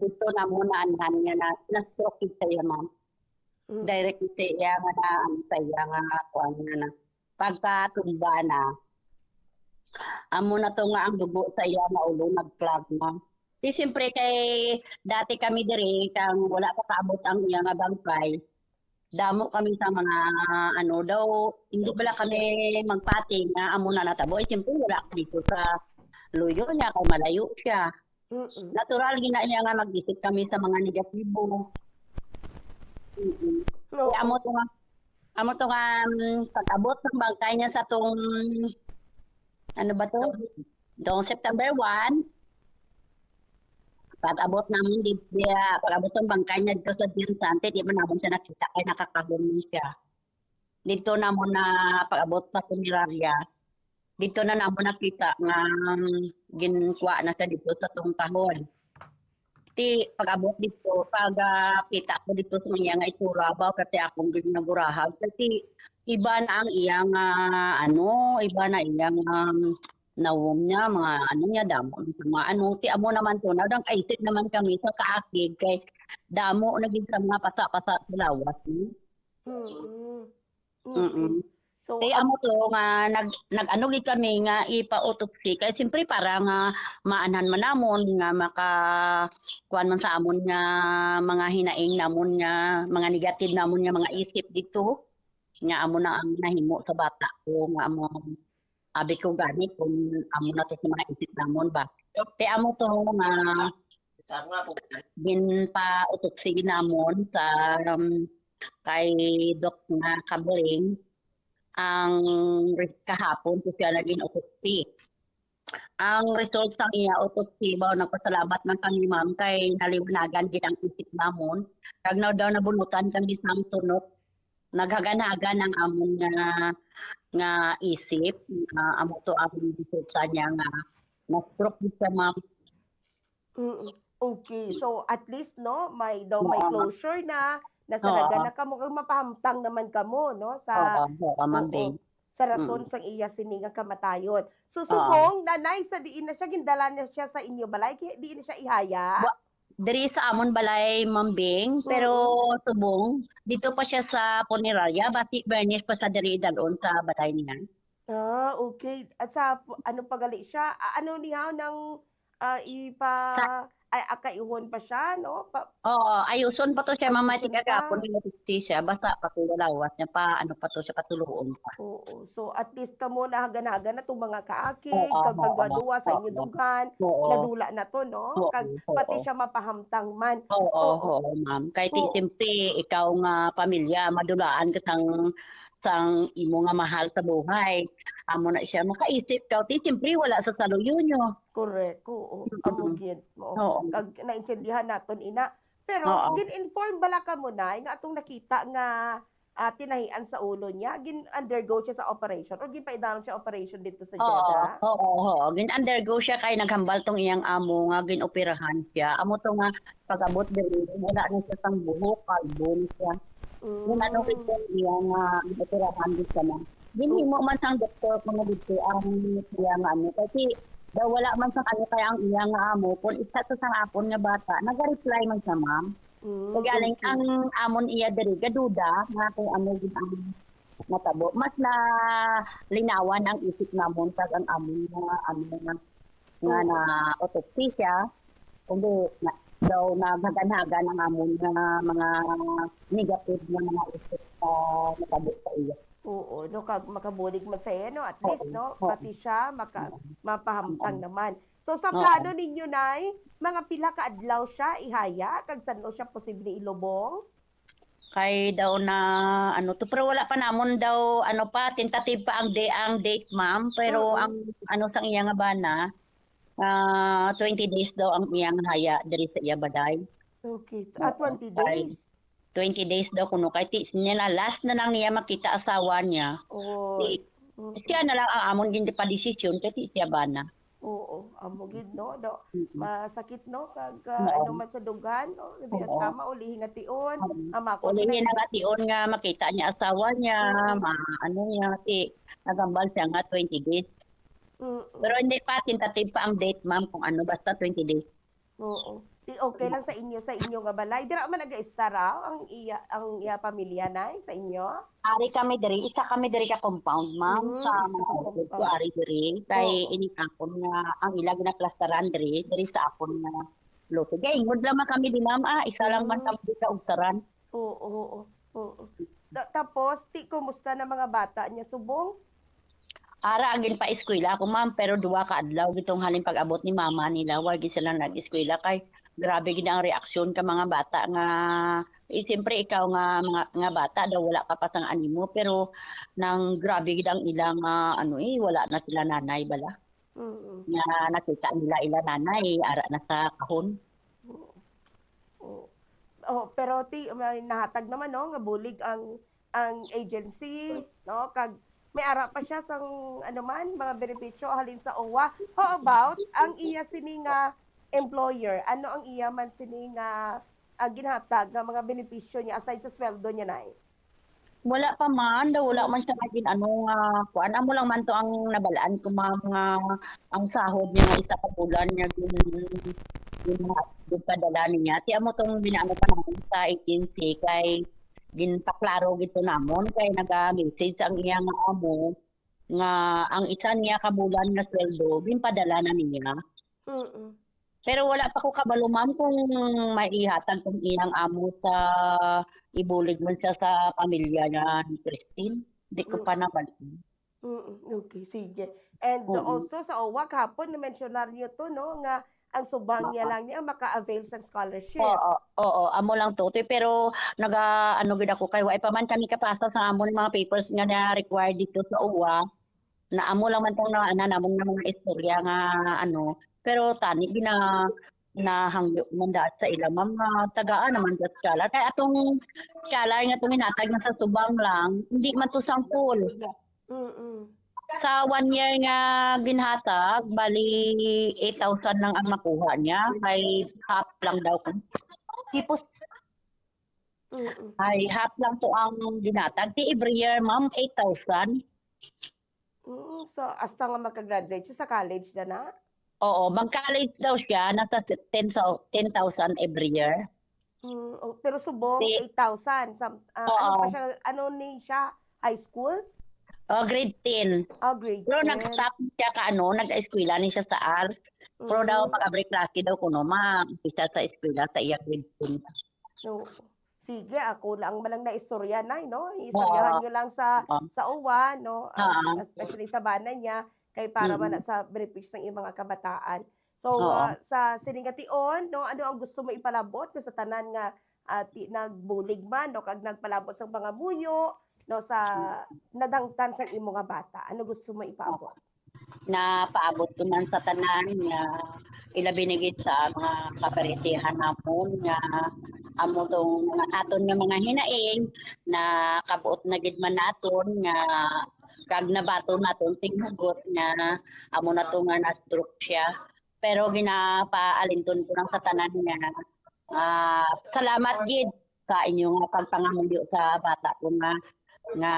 dito na muna anhan niya na na-stroke sa iya ma'am. Mm. Direct sa iya nga na ano sa iya nga kuan nga na pagkatumba na amo na to nga ang dugo sa iya nga ulo nag-clog na. Di siyempre kay dati kami diri kang wala pa kaabot ang iya nga bangkay. Damo kami sa mga ano daw hindi bala kami magpating nga amo na natabo. Eh, siyempre wala dito sa luyo niya kay malayo siya. Mm-mm. Natural gina niya nga mag-isip kami sa mga negatibo. Mm-mm. Kaya amo to nga amo to nga mm, pag-abot ng bangkay niya sa tong ano ba to? Tong September 1 pag-abot namin di dia pag-abot ng bangkay niya dito sa Diensante, di man namon siya nakita kay nakakahon siya. Dito na mo na pag-abot pa punerarya. Dito na namo nakita nga mm, ginkuha na siya dito sa tong kahon. Ti pag-abot dito, pag ah, kita ko dito sa mga nga itsura ba kasi akong ginagurahan. Kasi iba na ang iyang ah, ano, iba na iyang um, nawom niya, mga ano niya, damo, mga ano, ti amo naman to, na dang kaisip naman kami sa kaakig, kay damo naging sa mga pasa-pasa sa lawas. Hmm? Mm-mm. So, Kaya amo to nga nag nag-ano gid kami nga ipa-autopsy. Kay siyempre para nga maanhan man namon nga maka kuan man sa amon nga mga hinaing namon nga mga negative namon nga mga isip dito. Nga amo na ang nahimo sa bata ko nga amo abi ko gani kung amo na to sa mga isip namon ba. Kay amo to nga gin pa autopsy namon sa um, kay Doc nga Kabling ang kahapon ko siya naging autopsy. Ang result sa iya autopsy ba nagpasalamat man kami ma'am kay naliwanagan gid ang isip namon. Kag na daw nabunutan kami sa tunok. Naghaganagan ang amon nga nga isip nga amo to ang result sa niya nga na-stroke gid siya ma'am. Mm, Okay, so at least no, may daw may closure na nasaragan na kamo kag mapahamtang naman kamo no sa Oo, oo, ma'am oo, Bing. sa rason sang iya siningang kamatayon. So Oo. subong nanay sa diin na siya gindala na siya sa inyo balay kaya diin na siya ihaya. Wa- Diri sa amon balay mambing pero tubong dito pa siya sa punerarya bati Bernice pa sa diri dalon sa balay niya. Ah, okay. Ah, Sa ano pagali siya? Ah, Ano niya nang ah, ipa ay akaihon pa siya no? Pa, Oo, ayuson pa to siya mamay Ayuson tiga pa. gapon ni siya basta patulalawas niya pa ano pa to siya patuluon pa. oo. So at least kamo na hagan-hagan na tong mga kaakig, Oo, kag oo, pagduwa sa inyo dughan, Oo. nadula na to no? Kag pati siya mapahamtang man. Oo, Oo. oo, ma'am. Kay ti Oo. siyempre ikaw nga pamilya madulaan ka sang sang imo nga mahal sa buhay. Amo na siya makaisip ka ti siyempre wala sa saluyo nyo. Correct. Oo. Amo gid mo. Oo. Kag naintindihan naton ina. Pero Oo. gin-inform bala ka mo na nga atong nakita nga ah, tinahian sa ulo niya, gin-undergo siya sa operation or ginpaidanon siya operation dito sa Oo, Jeddah. oo, oo. Gin-undergo siya kay naghambal tong iyang amo nga ginoperahan siya. Amo to nga pag-abot diri wala na siya sang buhok, kalbo na siya. Yung ano Mm. kito iyang uh, ginoperahan din siya na. Ginhimo man sang doktor kung dito ang iyang ano kasi daw wala man sang ano kaya ang iyang amo kung isa to sang apon nga bata naga-reply man siya ma'am. Mm, Kagaling ang amon iya diri gaduda nga kung ano gid ang natabo mas na linawan ang isip namon pag ang amon nga ano nga nga na autopsy siya kundi na, daw naghaganhagan ang amon nga mga negative na mga isip sa natabo sa iya. Oo, no kag makabulig man sa no at least no pati siya maka mapahamtang naman. So sa Oo. plano ninyo nay, mga pila ka adlaw siya ihaya kag sano siya posible ilubong? Kay daw na ano to pero wala pa namon daw ano pa tentative pa ang day ang date ma'am pero Oo. ang ano sang iya nga bana ah 20 days daw ang iyang haya diri sa iya baday. Okay, at Oo, 20 kay- days. 20 days daw kuno kay ti niya na last na lang niya makita asawa niya. Oo. Di- Mm, Siya na lang ang amon gindi pa desisyon kay ti siya bana. Oo, amo gid no, do. Masakit no kag Oo. ah, ano man sa dugan no, di Oo. tama uli nga tion. Oo. Ama ko Uli niya nga tion nga makita niya asawa niya, ma ano niya ti nagambal siya nga 20 days. Pero hindi pa tentative pa ang date ma'am kung ano basta 20 days. Oo. Okay lang sa inyo sa inyo nga balay. Dira man naga-star ah, ang iya ang iya pamilya nay sa inyo. Ari kami diri, isa kami diri ka compound, ma'am, Mm, sa mga ko ari diri. Kay Oo. inikapon nga ang ilag na klasteran diri, diri sa apon nga lote. Kay ingod lang kami di ma'am, ah, isa lang man Mm. kami sa ugtaran. Oo, oo, oo. Ta- Tapos, ti, kumusta na mga bata niya subong? Ara agin pa eskwela ako ma'am, pero duwa ka adlaw gitong halin pag-abot ni mama nila, wag sila nag-eskwela kay grabe gid ang reaksyon ka mga bata nga eh, siyempre ikaw nga mga nga bata daw wala ka pa sang animo pero nang grabe gid ang ilang ah, ano eh wala na sila nanay bala Mm. nga nakita nila ila nanay ara na sa kahon. Oo. Oh, pero ti nahatag naman no nga bulig ang ang agency no kag may ara pa siya sang ano man mga benepisyo halin sa OWA. How about ang iya sini nga employer? Ano ang iya man sini nga ah, ginhatag nga mga benepisyo niya aside sa sweldo niya nay? wala pa man daw wala man siya naging ano nga kuan amo lang man to ang nabalaan ko mga, ang sahod niya nga isa ka bulan niya gin gin padala niya ti amo tong binaano pa namin sa agency kay ginpaklaro gito namon kay naga-message ang iya nga amo nga ang isa niya ka bulan nga sweldo ginpadala na niya Mm. pero wala pa ko kabalo ma'am kung maihatag kung iyang amo sa ibulig man siya sa pamilya niya ni Christine. Hindi ko pa nabalikin. Mm, okay, sige. And Oo. also sa OWA kahapon na mentionar niyo to no nga ang subang niya lang niya maka-avail sa scholarship. Oo, oo, amo lang to. Pero naga ano gid ako kay wa pa man kami kapasa sa amo ng mga papers nga na required dito sa UWA. Na amo lang man tong na, na namong na mga istorya nga ano. Pero tani gina na hangyo mandaat sa ila ma'am nga tagaan naman sa skala kay atong skala nga itong hinatag na sa subang lang hindi man to sangkol Mm. Sa one year nga ginhatag bali 8,000 lang ang makuha niya kay half lang daw tipos Mm. ay half lang to ang ginhatag ti every year ma'am 8,000 Mm, so hasta nga magka-graduate siya sa college na na. oo mag-college daw siya nasa 10,000 10,000 every year Mm, oh, pero subong Di- 8,000. Some, ah, ano pa siya, ano ni siya? High school? Oh grade 10 Oh, grade pero 10. nag-stop siya ka ano nag-eskwela ni siya sa ARS pero daw Mm, pag abri klase daw kuno ma isa sa eskwela sa iya grade 10 no. Sige, ako lang malang na istorya na, no? Istoryahan Oo. nyo lang sa Oo. sa uwa, no? Ah, Oo. especially sa bana niya, kay para man Mm. na sa benepisyo ng mga kabataan. So, Oo. ah, sa siningation, no, ano ang gusto mo ipalabot sa tanan nga ah, ti, nagbulig man, no, kag nagpalabot sa mga muyo, no, sa nadangtan sa imo nga bata. Ano gusto mo ipaabot? na paabot ko man sa tanan nga ila binigit sa mga kaparetihan namon nga amo tong aton nga mga hinaing na kabuot na gid man naton nga kag nabato naton tinghugot nga amo na to nga na siya pero ginapaalinton ko lang sa tanan nga ah, salamat gid sa inyong pagpangamuyo sa bata ko nga nga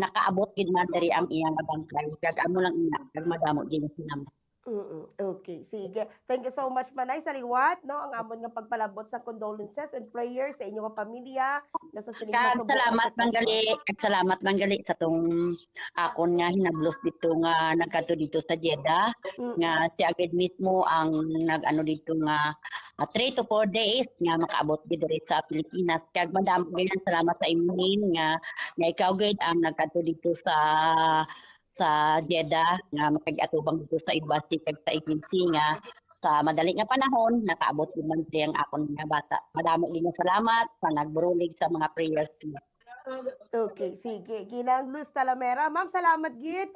nakaabot gid man diri ang iyang bangkay. Kag amo lang ina kag madamo gid sinam Mm, Okay, sige. Thank you so much, Manay, sa liwat, no? Ang amon nga pagpalabot sa condolences and prayers sa inyong pamilya. Na sa sining kag salamat kag salamat manggali sa tong akon nga hinablos dito nga nagkadto dito sa Jeddah. Mm, nga si agad mismo ang nag-ano dito nga 3 to 4 days nga makaabot gid diri sa Pilipinas. Kag madam ganyan salamat sa imuhin nga nga ikaw gid ang nagkadto dito sa sa Jeddah nga makag-atubang dito sa embassy kag sa agency nga sa madali nga panahon nakaabot gid man ang akon nga bata madamo nga salamat sa nagburulig sa mga prayers Okay, sige. Ginang Luz Talamera. Ma'am, salamat gid